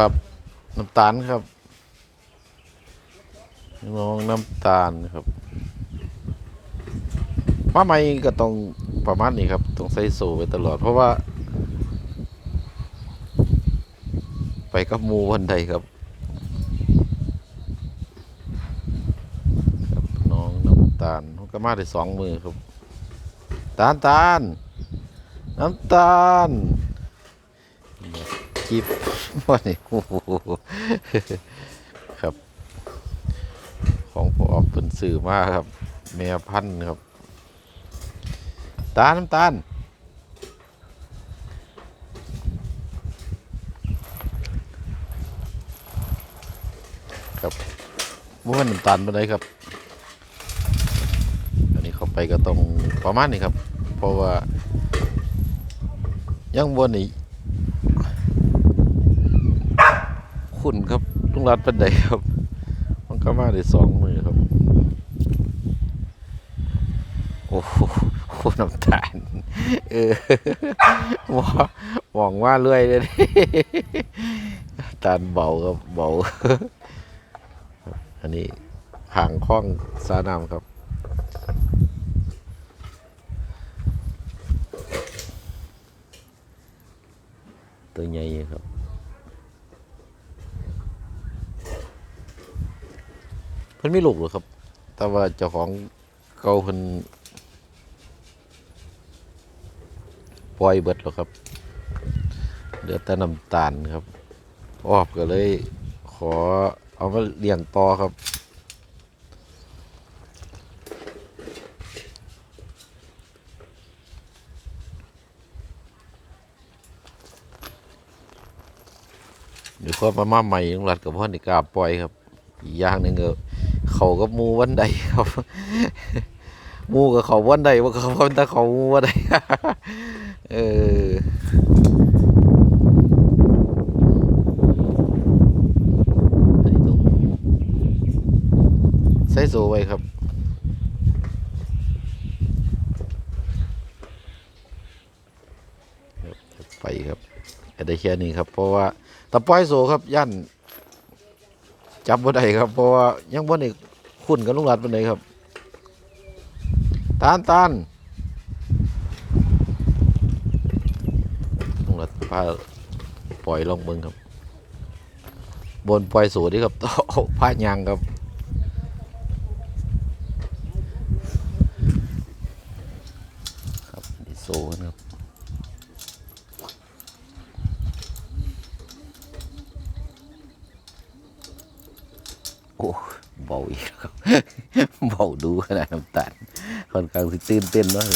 ครับน้ำตาลครับน้องน้ำตาลครับมาใหม่ก็ต้องประมาณนี้ครับต้องใส่โซ่ไปตลอด เพราะว่า ไปกับมูวันใดครับครับ น้องน้ำตาลก็มาได้สองมือครับ ตาลตาลน้ำตาล จิบว่านี่โอ้โหครับ ของพอออกเป็นสื่อมากครับ แม่พันธุ์ครับ ตาน้ำตาลครับบ่ว่าน้ำตาลเป็นไรครับอันนี้เข้าไปก็ต้องประมาณนี้ครับ เพราะว่ายังบนนี่ ขุนครับลุงรัดเป็นไดครับมันก็มาได้สองมือครับ โอ้โหน้ำตาลเออหวาหวังว่าเรื่อยเลยตาลเบาครับเบาอันนี้ห่างข้องสานามครับตัวใหญ่ครับ เพิ่นไม่ลูกหรอกครับ แต่ว่าเจ้าของเก่าเพิ่นปล่อยเบิดแล้วครับเหลือแต่น้ำตาลครับออบก็เลย ขอเอามาเลี้ยงต่อครับเดี๋ยวพอมามาใหม่ลุงรัดกับพ่อนี่กาปล่อยครับ อีกอย่างหนึ่งก็ เขาก็มูวันใดครับมูกับเขาวันใดว่าเขาวันต่เขามูวันใดเออใส่โซไว้ครับไปครับก็ได้แค่นี้ครับ เพราะว่าตะปล่อยโซครับ ย่านจับบ่ได้ครับ เพราะว่ายังบ่ได้ คุ้นกับลุงรัดปานไงครับตานตานลุงรัดพาปล่อยลงเบิงครับ บนปล่อยโซดีครับต้องเอายางครับนี่โซนะครับ โอ้เบาอีกแล้วครับ เบาดูขนาดน้ำตาลค่อนข้าง สิตื่นเต้นเนาะ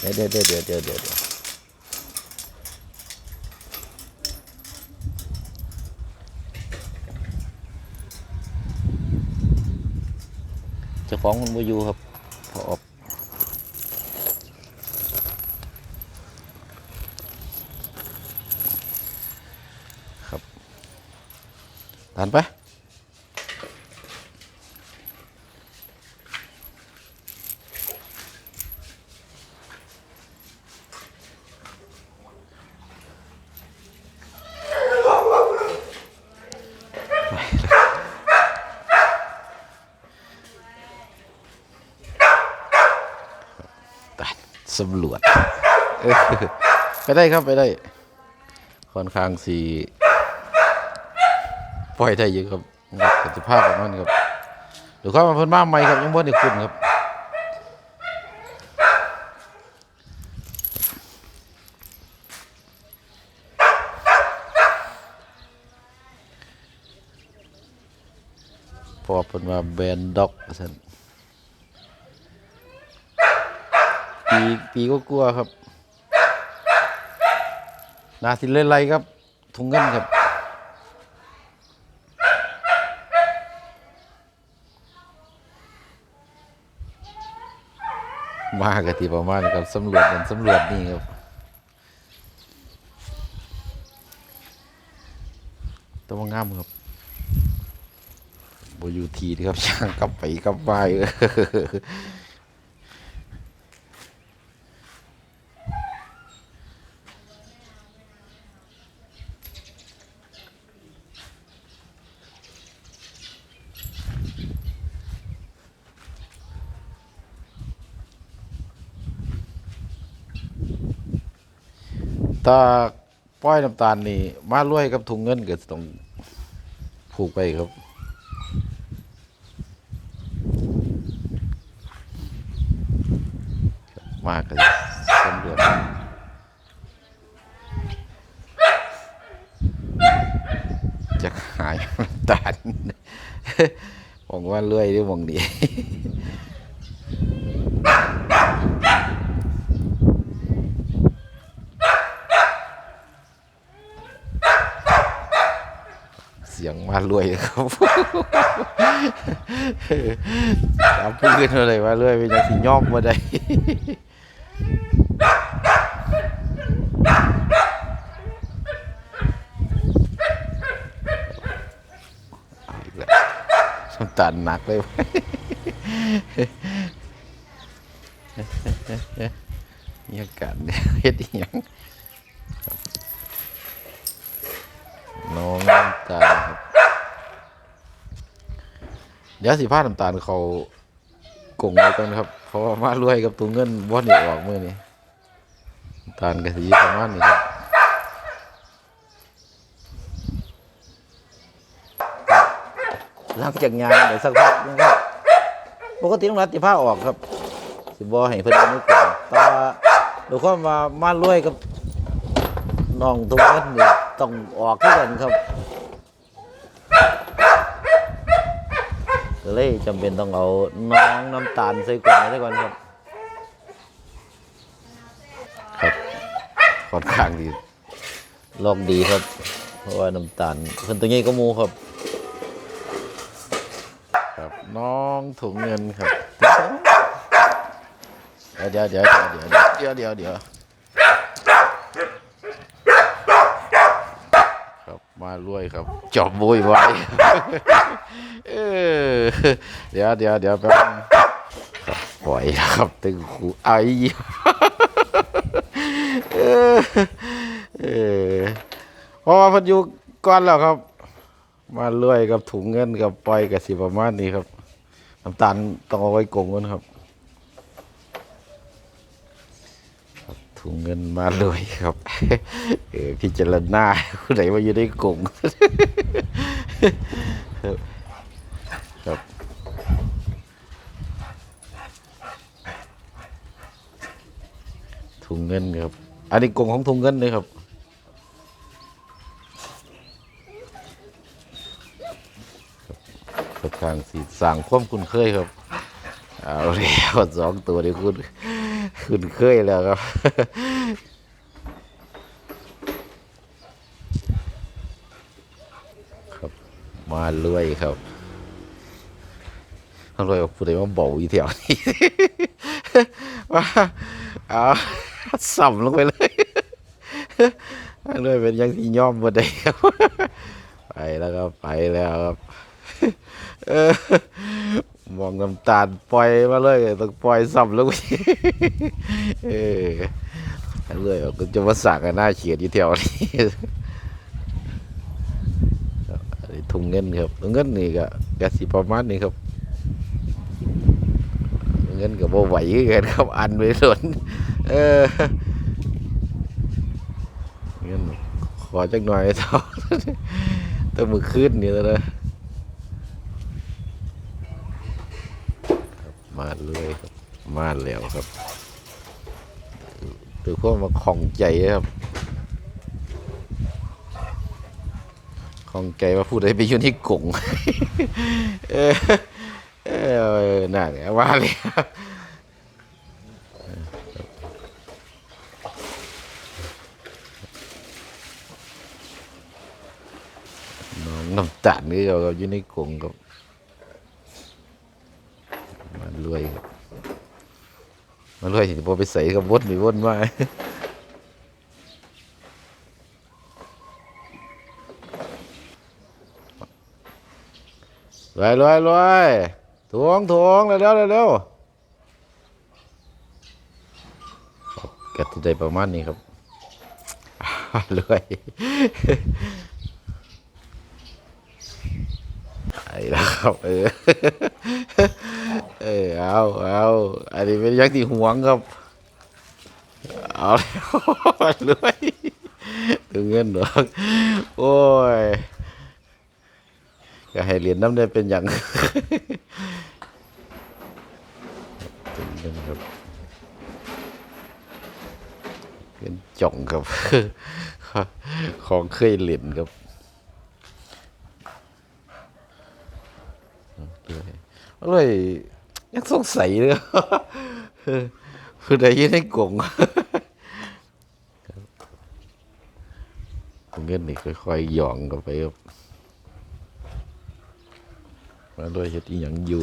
เดี๋ยวเดี๋ยวเดี๋ยวเดี๋ยวเดี๋ยวเดี๋ยวจ้าของมันมาอยู่ครับพอออกครับทานไป ตัด สำรวจเออไปได้ครับไปได้ ค่อนข้างสีปล่อยได้เยอะครับครับประสิทธิภาพของมันครับหรือความมันเพิ่นมาใหม่ครับยังบ่ได้คุณครับพอเพิ่นมาแบนด็อกซั่น ปีปีก็กลัวครับนาสิเล่ไรครับถุงเงินครับมากะทีประมาณกับสำรวจนั่นสำรวจนี่ครับต้องมางามครับบอยู่ทีครับช่างกลับไปกลับมา ถ้าป้อยน้ำตาลนี่มารวยกับถุงเงินก็ต้องผูกไปครับ มากเลยสำเร็จจะหายน้ำตาลมองว่าเลื่อยหรือมองดี เสียงมา รวยครับจับพื้นอะไรมาเรื่อยเป็นยังสิยอมมาได้เอาอีกแล้วน้ำตาลหนักเลยมีอาการเนี่ยเฮ็ดอหยังครับน้องน้ำตาลครับ เดี๋ยวสิพาน้ำตาลเขากงไว้ก่อนครับ เพราะว่ามารวยกับตัวเงินบ่นี่ออกมือนี่น้ำตาลกะสิประมาณนี้ครับหลังจากงานเดี๋ยวสักพักนึงครับปกติต้องรัดที่ผ้าออกครับ สิบอให้เพิ่นเอามือก่อนแต่ว่าดูความว่ามารวยกับน้องตัวเงินนี่ต้องออกคือกันครับ เลยจำเป็นต้องเอาน้องน้ำตาลใส่กล่องไว้ก่อนครับ ครับค่อนข้างดีลองดีครับ เพราะว่าน้ำตาลเพิ่นตัวใหญ่ก็มูครับ ครับน้องถุงเงินครับ เดี๋ยวเดี๋ยวเดี๋ยวเดี๋ยวเดี๋ยวเดี๋ยวเดี๋ยวครับมารวยครับ จอบบุยไวเออเดี๋ยวเดี๋ยวเดี๋ยวแป๊บปล่อยครับ ตึงคูไอ้เออเออเพราะว่าพันยูก่อนแล้วครับ มาเลื่อยกับถุงเงินกับปล่อยกับสิประมาณนี้ครับน้ำตาลต้องเอาไว้กงกันครับครับ ถุงเงินมาเลยครับ เออพิจารณาผู้ไหนมาอยู่ในกงครับครับถุงเงินครับ อันนี้กล่งของถุงเงินเลยครับค่อนข้างสีสั่งความคุ้นเคยครับ เอาแล้วสองตัวนี้คุณ คุณเคยแล้วครับครับมาเรื่อยครับต้องรวยกับผู้ใดมาเบาอีแถวนี้ว่าเอาสัมลงไปเลยเลยเป็นยังที่ย่อมบ่ได้ครับ ไปแล้วครับ ไปแล้วครับเออ มองน้ำตาลปล่อยมาเลยต้องปล่อยซ้ำแล้วเออเลยก็จะมาสั่งกันหน้าเขียดอยู่แถวนี้นนี้ถุงเงินครับเงินนี่ก็กสิประมาณนี้ครับ เงินก็บ่ไหวกันครับอันไว้หล่นเออเงินขอจักหน่อยเท่าต้องมือขึ้นนี่แล้วนะ มา เลยครับมาแล้วครับถือว่ามาของใจครับของใจว่าผู้ใดไปอยู่ที่กงเออเออน่าเนี่ยว่าเลยครับน้องน้ำตาลนี่เราอยู่ในกงครับ รวยครับมารวยสิบ่ไปใส่กับวนนี่วนมารวยรวยรวยทวงทวงเร็วเร็วเร็วครับก็จะได้ประมาณนี้ครับรวยไอ้แล้วครับเออ เออเอาเอาอันนี้เป็นยักษ์ที่หวงครับ เอาแล้วรวยถึงเงินดอกโอ้ยก็ให้เหรียญน้ำได้เป็นอย่างถึงเงินครับเงินจ่องครับ ของเคยเหรียญครับเลยเลย ยังสงสัยเลยคือได้ยินให้กงเงินนี่ค่อยๆหย่องกันไปครับมาด้วยเฮ็ดอีหยังอยู่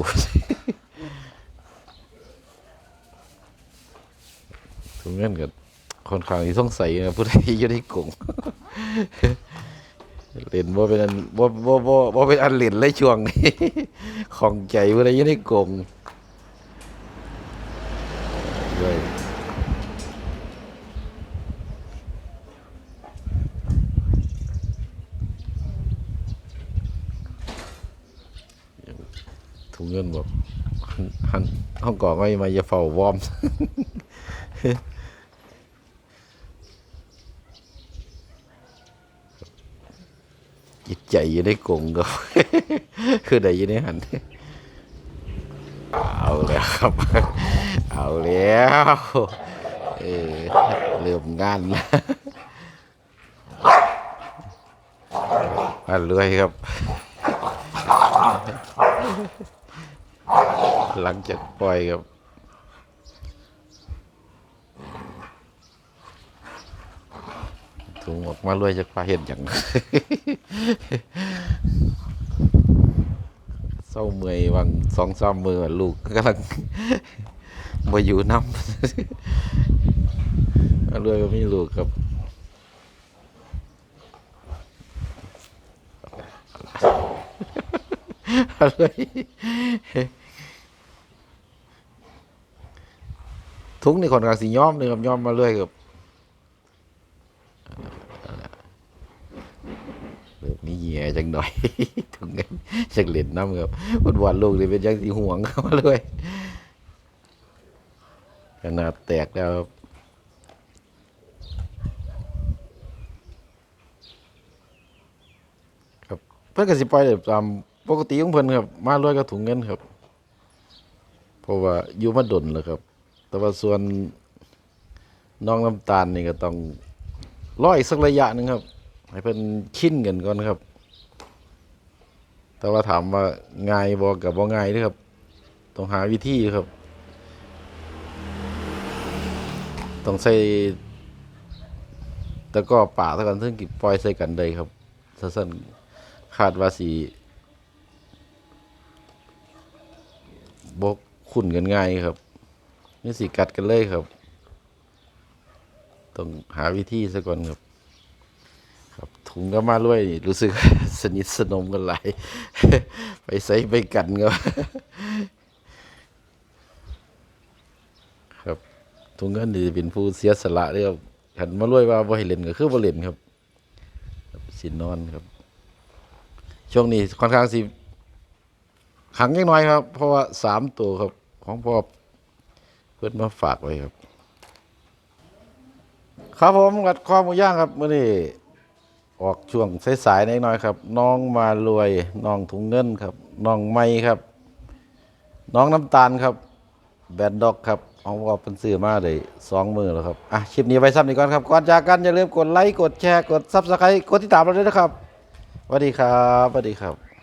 ถุงเงินก็ค่อนข้างที่สงสัยนะผู้ใดอยู่ในกงเล่นบ่เป็นอันบ่บ่บ่บ่เป็นอันเล่นเลยช่วงนี้ของใจผู้ใดอยู่ในกงด้วย ถุ งเงินแบบหันหันห้องก่อไม่มาจะเฝ้าวอมจิตใจอยู่ในกรงกับคือได้อยินในหัน เอาแล้วครับ เอาแล้วเออเริ่มงานแล้วอันรวยครับ หลังจากปล่อยครับถุงออกมารวยจากปลาเห็ดอย่างเศร้าเมื่อยวังสองสามมือลูกกำลังมาอยู่น้ำมารวยก็มีลูกครับอะไร ทุกนี่คนกลางสีย้อมเลยครับย้อมมาเรื่อยครับเริ่มมีเหยียจังหน่อยถึงเงินจักเล่นน้ำครับวันวันลูกนี่เป็นจังสีห่วงเข้ามาเลยขนาดแตกแล้วครับเพื่อนก็สิปล่อยตามปกติของเพิ่อนครับ มาเรื่อยก็ถุงเงินครับ เพราะว่าอยู่มาดนแล้วครับ แต่ว่าส่วนน้องน้ำตาลนี่ก็ต้องรออีกสักระยะหนึ่งครับ ให้เพิ่นชินกันก่อนครับ แต่ว่าถามว่าง่ายบ่กับบ่ง่ายเด้อครับ ต้องหาวิธีครับ ต้องใส่ตะก้อป่าเท่ากันซึ่งกิปล่อยใส่กันได้ครับสั้นคาดว่าสีบกคุ้นกันง่ายครับ นี่สิกัดกันเลยครับ ต้องหาวิธีซะก่อนครับ ครับถุงก็มาด้วยนี่รู้สึกสนิทสนมกันหลายไปใส่ไปกันครับครับถุงเงินนี่เป็นผู้เสียสละเลยครับหันมาด้วยว่าบ่ให้เล่นก็คือบ่เล่นครับครับสินนอนครับ ช่วงนี้ค่อนข้างสิขังยังน้อยครับ เพราะว่าสามตัวครับ ของพ่อ เพื่อนมาฝากไว้ครับ ครับผมกัดข้อหมูย่างครับมื่อนี้ออกช่วงสายๆนิดหน่อยครับ น้องมารวยน้องถุงเงินครับ น้องไม้ครับ น้องน้ำตาลครับ แบนด็อกครับของพ่อเป็นซื้อมาเลยสองมือแล้วครับอะคลิปนี้ไว้ซ้ำนี้ก่อนครับก่อนจากกันอย่าลืมกดไลค์กดแชร์กดซับสไครต์กดติดตามเราด้วยนะครับสวัสดีครับสวัสดีครับ